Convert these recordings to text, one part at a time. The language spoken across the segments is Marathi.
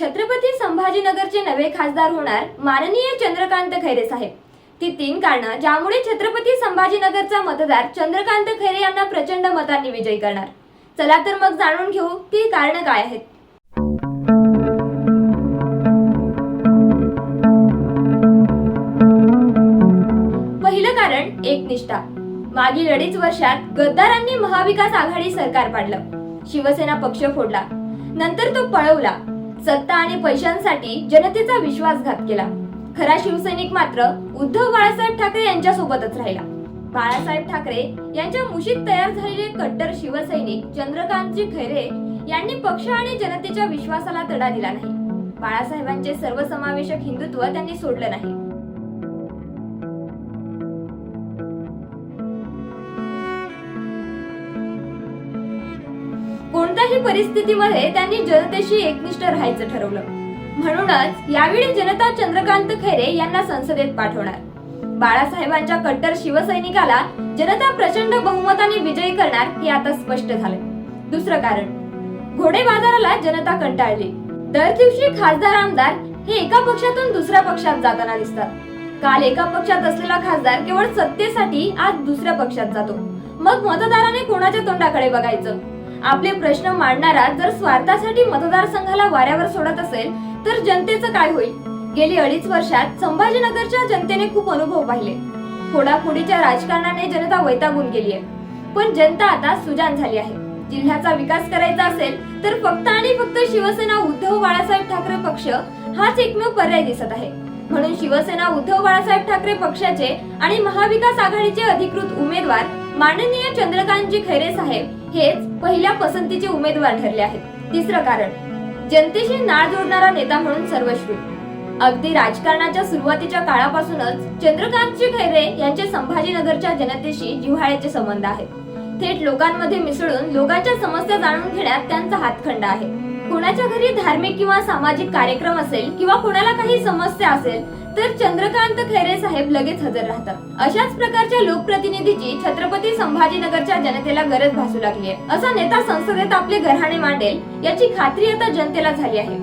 छत्रपती संभाजीनगरचे नवे खासदार होणार माननीय चंद्रकांत खैरे साहेब. ती तीन कारणं ज्यामुळे छत्रपती संभाजीनगरचा मतदार चंद्रकांत खैरे यांना प्रचंड मतांनी विजयी करणार. चला तर मग जाणून घेऊ ती कारणं काय आहेत. पहिलं कारण एकनिष्ठा. मागील अडीच वर्षात गद्दारांनी महाविकास आघाडी सरकार पाडलं. शिवसेना पक्ष फोडला. नंतर तो पळवला. सत्ता आणि पैशांसाठी जनतेचा विश्वासघात केला. खरा शिवसैनिक मात्र उद्धव बाळासाहेब ठाकरे यांच्या सोबतच राहिला. बाळासाहेब ठाकरे यांच्या मुशीत तयार झालेले कट्टर शिवसैनिक चंद्रकांतजी खैरे यांनी पक्ष आणि जनतेच्या विश्वासाला तडा दिला नाही. बाळासाहेबांचे सर्वसमावेशक हिंदुत्व त्यांनी सोडलं नाही. कोणत्याही परिस्थितीमध्ये त्यांनी जनतेशी एकनिष्ठ राहायचं ठरवलं. म्हणूनच यावेळी जनता चंद्रकांत खैरे यांना संसदेत पाठवणार. बाळासाहेबांच्या कट्टर शिवसैनिकाला जनता प्रचंड बहुमताने विजयी करणार हे आता स्पष्ट झालंय. दुसरं कारण घोडे बाजाराला जनता कंटाळली. दर दिवशी खासदार आमदार हे एका पक्षातून दुसऱ्या पक्षात जाताना दिसतात. काल एका पक्षात असलेला खासदार केवळ सत्तेसाठी आज दुसऱ्या पक्षात जातो. मग मतदाराने कोणाच्या तोंडाकडे बघायचं? आपले प्रश्न मांडणारा जर स्वार्थासाठी मतदारसंघाला वाऱ्यावर सोडत असेल तर जनतेचं काय होईल? गेली अडीच वर्षात संभाजीनगरच्या जनतेने खूप अनुभव पाहिले. फोडाफोडीच्या राजकारणाने जनता वैतागून गेली आहे. पण जनता आता सुजान झाली आहे. जिल्ह्याचा विकास करायचा असेल तर फक्त आणि फक्त शिवसेना उद्धव बाळासाहेब ठाकरे पक्ष हाच एकमेव पर्याय दिसत आहे. म्हणून शिवसेना उद्धव बाळासाहेब ठाकरे पक्षाचे आणि महाविकास आघाडीचे अधिकृत उमेदवार माननीय चंद्रकांतजी खैरे साहेब हेच पहिल्या पसंतीचे उमेदवार ठरले आहेत. तिसरं कारण जनतेशी नाळ जोडणारा नेता म्हणून सर्वश्रू. अगदी राजकारणाच्या सुरुवातीच्या काळापासूनच चंद्रकांतजी खैरे यांचे संभाजीनगरच्या जनतेशी जिव्हाळ्याचे संबंध आहेत. थेट लोकांमध्ये मिसळून लोकांच्या समस्या जाणून घेण्यात त्यांचा हातखंड आहे. कोणाच्या घरी धार्मिक किंवा सामाजिक कार्यक्रम असेल किंवा कोणाला काही समस्या असेल तर चंद्रकांत खैरे साहेब लगेच हजर राहतात. अशाच प्रकारच्या लोकप्रतिनिधीची छत्रपती संभाजीनगरच्या जनतेला गरज भासू लागली आहे. असा नेता संसदेत आपले गरहाणे मांडेल याची खात्री आता जनतेला झाली आहे.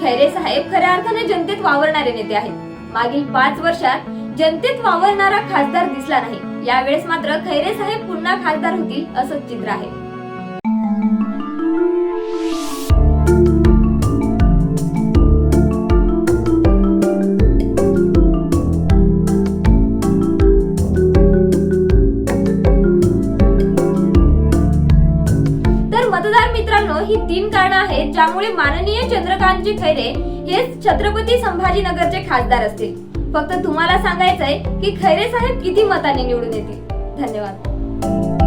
खैरे साहेब खऱ्या अर्थाने जनतेत वावरणारे नेते आहेत. मागील पाच वर्षात जनतेत वावरणारा खासदार दिसला नाही. यावेळेस मात्र खैरे साहेब पुन्हा खासदार होतील असंच चित्र आहे. मतदार मित्रांनो ही तीन कारणं आहेत ज्यामुळे माननीय चंद्रकांतजी खैरे हे छत्रपती संभाजीनगरचे खासदार असतील. फक्त तुम्हाला सांगायचंय की खैरे साहेब किती मताने निवडून येतील. धन्यवाद.